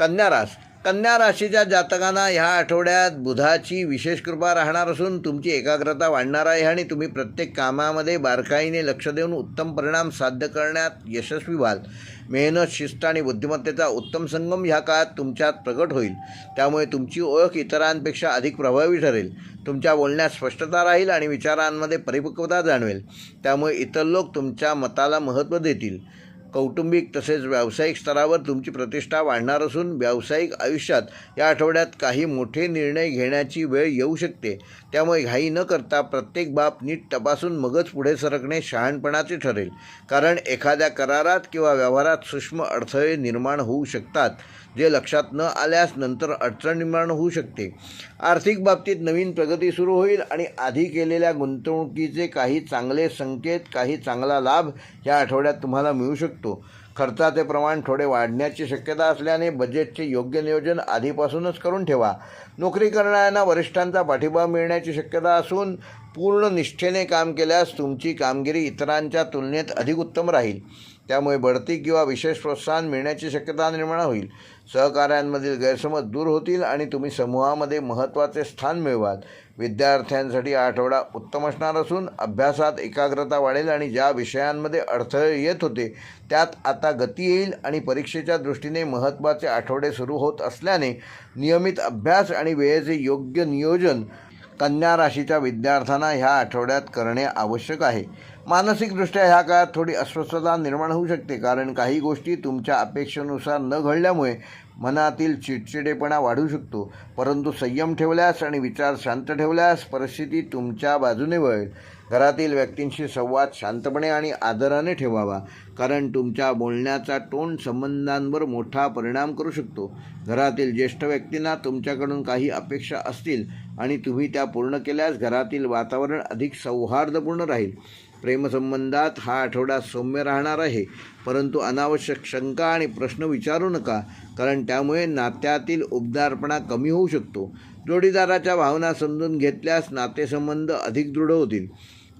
कन्या रास कन्या राशीच्या जातकांना ह्या आठवड्यात बुधाची विशेष कृपा राहणार असून तुमची एकाग्रता वाढणार आहे आणि तुम्ही प्रत्येक कामामध्ये बारकाईने लक्ष देऊन उत्तम परिणाम साध्य करण्यात यशस्वी व्हाल. मेहनत शिस्त आणि बुद्धिमत्तेचा उत्तम संगम ह्या काळात तुमच्यात प्रगट होईल. त्यामुळे तुमची ओळख इतरांपेक्षा अधिक प्रभावी ठरेल. तुमच्या बोलण्यात स्पष्टता राहील आणि विचारांमध्ये परिपक्वता जाणवेल. त्यामुळे इतर लोक तुमच्या मताला महत्त्व देतील. कौटुंबिक तसेच व्यावसायिक स्तरावर तुमची प्रतिष्ठा वाढणार असून व्यावसायिक आयुष्यात या आठवड्यात काही मोठे निर्णय घेण्याची वेळ येऊ शकते. त्यामुळे घाई न करता प्रत्येक बाब नीट तपासून मगच पुढे सरकणे शहाणपणाचे ठरेल. कारण एखाद्या करारात किंवा व्यवहारात सूक्ष्म अडथळे निर्माण होऊ शकतात. जे लक्षात न आल्यास नंतर अडचण निर्माण होऊ शकते. आर्थिक बाबतीत नवीन प्रगती सुरू होईल आणि आधी केलेल्या गुंतवणुकीचे काही चांगले संकेत काही चांगला लाभ या आठवड्यात तुम्हाला मिळू शकतो. खर्चाचे प्रमाण थोडे वाढण्याची शक्यता असल्याने बजेटचे योग्य नियोजन आधीपासूनच करून ठेवा. नोकरी करणाऱ्यांना वरिष्ठांचा पाठिंबा मिळण्याची शक्यता असून पूर्ण निष्ठेने काम केल्यास तुमची कामगिरी इतरांच्या तुलनेत अधिक उत्तम राहील. त्यामुळे बढती किंवा विशेष प्रोत्साहन मिळण्याची शक्यता निर्माण होईल. सहकाऱ्यांमधील गैरसमज दूर होतील आणि तुम्ही समूहामध्ये महत्त्वाचे स्थान मिळवाल. विद्यार्थ्यांसाठी आठवडा उत्तम असणार असून अभ्यासात एकाग्रता वाढेल आणि ज्या विषयांमध्ये अडथळे येत होते त्यात आता गती येईल आणि परीक्षेच्या दृष्टीने महत्त्वाचे आठवडे सुरू होत असल्याने नियमित अभ्यास आणि वेळेचे योग्य नियोजन कन्या राशीच्या विद्यार्थ्यांना ह्या आठवड्यात करणे आवश्यक आहे. मानसिकदृष्ट्या ह्या काळात थोडी अस्वस्थता निर्माण होऊ शकते कारण काही गोष्टी तुमच्या अपेक्षेनुसार न घडल्यामुळे मनातील चिडचिडेपणा वाढू शकतो. परंतु संयम ठेवल्यास आणि विचार शांत ठेवल्यास परिस्थिती तुमच्या बाजूने वळेल. घरातील व्यक्तींशी संवाद शांतपणे आणि आदराने ठेवावा. कारण तुमच्या बोलण्याचा टोन संबंधांवर मोठा परिणाम करू शकतो. घरातील ज्येष्ठ व्यक्तींना तुमच्याकडून काही अपेक्षा असतील आणि तुम्ही त्या पूर्ण केल्यास घरातील वातावरण अधिक सौहार्दपूर्ण राहील. प्रेमसंबंधात हा आठवडा सौम्य राहणार आहे. परंतु अनावश्यक शंका आणि प्रश्न विचारू नका कारण त्यामुळे नात्यातील उबदारपणा कमी होऊ शकतो. जोडीदाराच्या भावना समजून घेतल्यास नातेसंबंध अधिक दृढ होतील.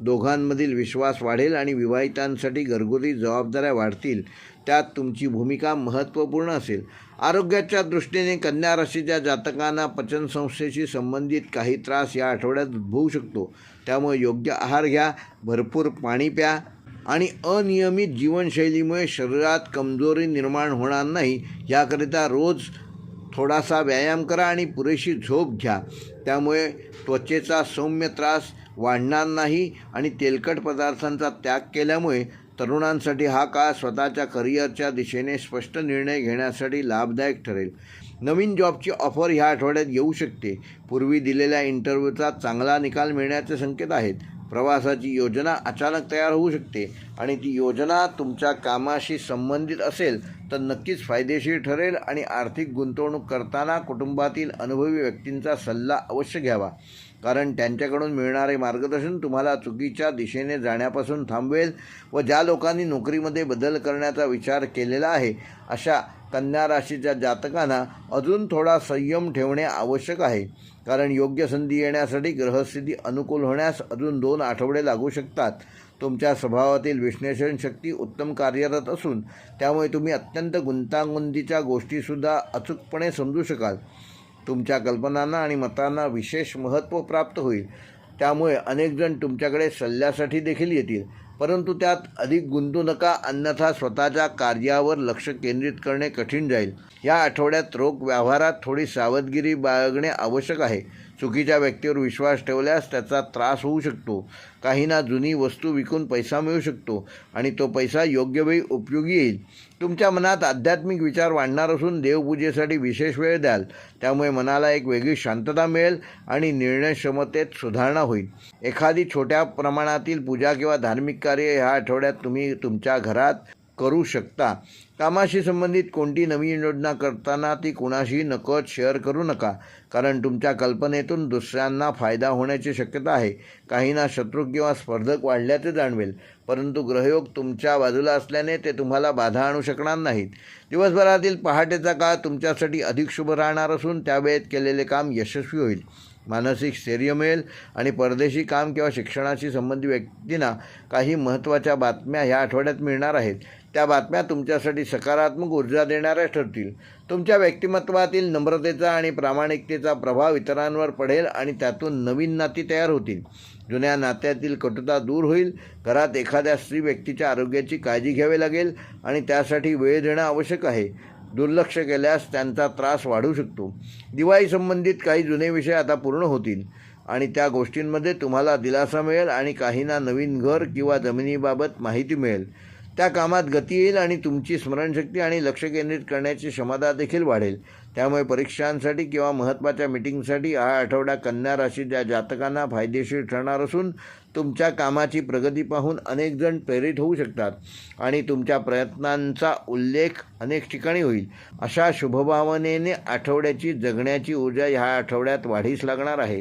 दोघांमधील विश्वास वाढेल आणि विवाहितांसाठी घरगुती जबाबदाऱ्या वाढतील. त्यात तुमची भूमिका महत्त्वपूर्ण असेल. आरोग्याच्या दृष्टीने कन्या राशीच्या जातकांना पचनसंस्थेशी संबंधित काही त्रास या आठवड्यात उद्भवू शकतो. त्यामुळे योग्य आहार घ्या भरपूर पाणी प्या आणि अनियमित जीवनशैलीमुळे शरीरात कमजोरी निर्माण होणार नाही. याकरिता रोज थोडासा व्यायाम करा आणि पुरेशी झोप घ्या. त्यामुळे त्वचेचा सौम्य त्रास वाढणार नाही आणि तेलकट पदार्थांचा त्याग केल्यामुळे तरुणांसाठी हा काळ स्वतःच्या करिअरच्या दिशेने स्पष्ट निर्णय घेण्यासाठी लाभदायक ठरेल. नवीन जॉबची ऑफर ह्या आठवड्यात येऊ शकते. पूर्वी दिलेल्या इंटरव्ह्यूचा चांगला निकाल मिळण्याचे संकेत आहेत. प्रवासाची योजना अचानक तयार होऊ शकते आणि ती योजना तुमच्या कामाशी संबंधित असेल तर नक्कीच फायदेशीर ठरेल आणि आर्थिक गुंतवणूक करताना कुटुंबातील अनुभवी व्यक्तींचा सल्ला अवश्य घ्यावा. कारण त्यांच्याकडून मिळणारे मार्गदर्शन तुम्हाला चुकीच्या दिशेने जाण्यापासून थांबवेल व ज्या लोकांनी नोकरीमध्ये बदल करण्याचा विचार केलेला आहे अशा कन्या राशीच्या जातकांना अजून थोडा संयम ठेवणे आवश्यक आहे. कारण योग्य संधी येण्यासाठी ग्रहस्थिती अनुकूल होण्यास अजून दोन आठवडे लागू शकतात. तुमच्या स्वभावातील विश्लेषण शक्ती उत्तम कार्यरत असून त्यामुळे तुम्ही अत्यंत गुंतागुंतीच्या गोष्टीसुद्धा अचूकपणे समजू शकाल. तुमच्या कल्पनांना आणि मतांना विशेष महत्त्व प्राप्त होईल. त्यामुळे अनेकजण तुमच्याकडे सल्ल्यासाठी देखील येतील. परंतु त्यात अधिक गुंतू नका अन्यथा स्वतःच्या कार्यावर लक्ष केंद्रित करणे कठीण जाईल. या आठवड्यात रोख व्यवहारात थोडी सावधगिरी बाळगणे आवश्यक आहे. चुकीच्या व्यक्तीवर विश्वास ठेवल्यास त्याचा त्रास होऊ शकतो. काहींना जुनी वस्तू विकून पैसा मिळू शकतो आणि तो पैसा योग्य वेळी उपयोगी येईल. तुमच्या मनात आध्यात्मिक विचार वाढणार असून देवपूजेसाठी विशेष वेळ द्याल. त्यामुळे मनाला एक वेगळी शांतता मिळेल आणि निर्णय क्षमतेत सुधारणा होईल. एखादी छोट्या प्रमाणातील पूजा किंवा धार्मिक कार्य ह्या आठवड्यात तुम्ही तुमच्या घरात करू शकता. कामाशी संबंधित कोणती नवीन योजना करताना ती कुणाशी नकळत शेअर करू नका कारण तुमच्या कल्पनेतून दुसऱ्यांना फायदा होण्याची शक्यता आहे. काहींना शत्रू किंवा स्पर्धक वाढल्याचे जाणवेल परंतु ग्रहयोग तुमच्या बाजूला असल्याने ते तुम्हाला बाधा आणू शकणार नाहीत. दिवसभरातील पहाटेचा काळ तुमच्यासाठी अधिक शुभ राहणार असून त्यावेळेत केलेले काम यशस्वी होईल. मानसिक स्थैर्य मिळेल आणि परदेशी काम किंवा शिक्षणाशी संबंधित व्यक्तींना काही महत्त्वाच्या बातम्या ह्या आठवड्यात मिळणार आहेत. त्या बातम्या तुमच्यासाठी सकारात्मक ऊर्जा देणाऱ्या ठरतील. तुमच्या व्यक्तिमत्वातील नम्रतेचा आणि प्रामाणिकतेचा प्रभाव इतरांवर पडेल आणि त्यातून नवीन नाती तयार होतील. जुन्या नात्यातील कटुता दूर होईल. घरात एखाद्या स्त्री व्यक्तीच्या आरोग्याची काळजी घ्यावी लागेल आणि त्यासाठी वेळ देणं आवश्यक आहे. दुर्लक्ष केल्यास त्यांचा त्रास वाढू शकतो. दिवाळी संबंधित काही जुने विषय आता पूर्ण होतील आणि त्या गोष्टींमध्ये तुम्हाला दिलासा मिळेल आणि काहींना नवीन घर किंवा जमिनीबाबत माहिती मिळेल. त्या कामात गती येईल आणि तुमची स्मरणशक्ती आणि लक्ष केंद्रित करण्याची क्षमता देखील वाढेल. त्यामुळे परीक्षांसाठी किंवा महत्त्वाच्या मिटिंगसाठी हा आठवडा कन्या राशीच्या जातकांना फायदेशीर ठरणार असून तुमच्या कामाची प्रगती पाहून अनेकजण प्रेरित होऊ शकतात आणि तुमच्या प्रयत्नांचा उल्लेख अनेक ठिकाणी होईल. अशा शुभभावनेने आठवड्याची जगण्याची ऊर्जा ह्या आठवड्यात वाढीस लागणार आहे.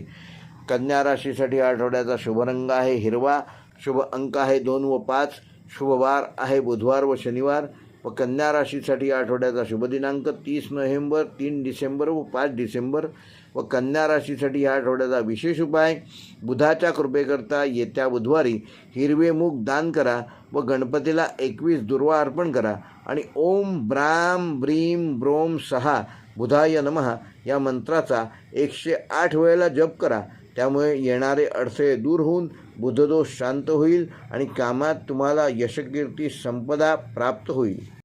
कन्या राशीसाठी आठवड्याचा शुभरंग आहे हिरवा शुभ अंक आहे दोन व पाच. शुभ वार आहे बुधवार व शनिवार व कन्या राशीसाठी या आठवड्याचा शुभ दिनांक तीस नोव्हेंबर तीन डिसेंबर व पाच डिसेंबर व कन्या राशीसाठी या आठवड्याचा विशेष उपाय बुधाच्या कृपेकरता येत्या बुधवारी हिरवे मूग दान करा व गणपतीला एकवीस दुर्वा अर्पण करा आणि ओम ब्राम ब्रीम ब्रोम सहा बुधाय नमः या मंत्राचा एकशे आठ वेळेला जप करा. त्यामुळे येणारे अडथळे दूर होऊन बुधदोष शांत होईल आणि कामात तुम्हाला यशकीर्ती संपदा प्राप्त होईल.